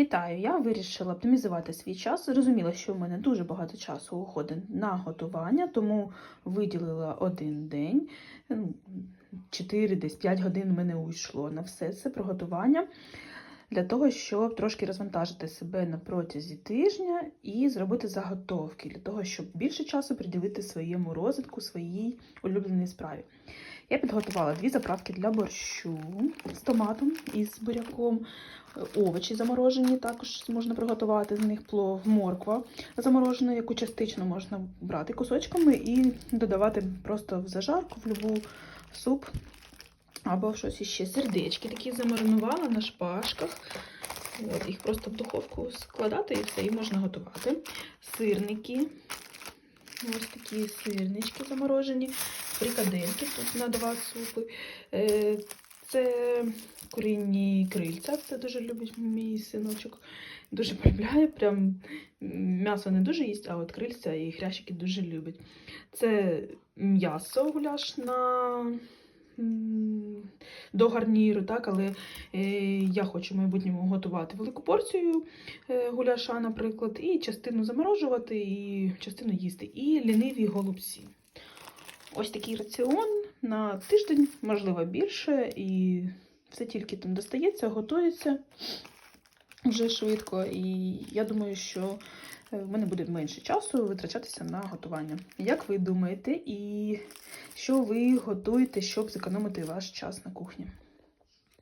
Вітаю! Я вирішила оптимізувати свій час. Зрозуміла, що в мене дуже багато часу уходить на готування, тому виділила один день, ну, 4 десь 5 годин мене уйшло на все це приготування. Для того, щоб трошки розвантажити себе на протязі тижня і зробити заготовки, для того, щоб більше часу приділити своєму розвитку, своїй улюбленій справі. Я підготувала дві заправки для борщу з томатом і з буряком, овочі заморожені, також можна приготувати з них плов, морква заморожена, яку частично можна брати кусочками і додавати просто в зажарку, в любу суп або щось іще. Сердечки такі замаринувала на шпажках. От, їх просто в духовку складати і все, і можна готувати. Сирники. Ось такі сирнички заморожені, фрикадельки тут на два супи. Е, Це курінні крильця, це дуже любить мій синочок. Дуже полюбляє. Прям м'ясо не дуже їсть, а от крильця і хрящики дуже любить. Це м'ясо гуляш на до гарніру, так, але е, я хочу в майбутньому готувати велику порцію е, гуляша, наприклад, і частину заморожувати, і частину їсти. І ліниві голубці. Ось такий раціон на тиждень, можливо, більше, і все тільки там достається, готується вже швидко. І я думаю, що в мене буде менше часу витрачатися на готування. Як ви думаєте, і що ви готуєте, щоб зекономити ваш час на кухні?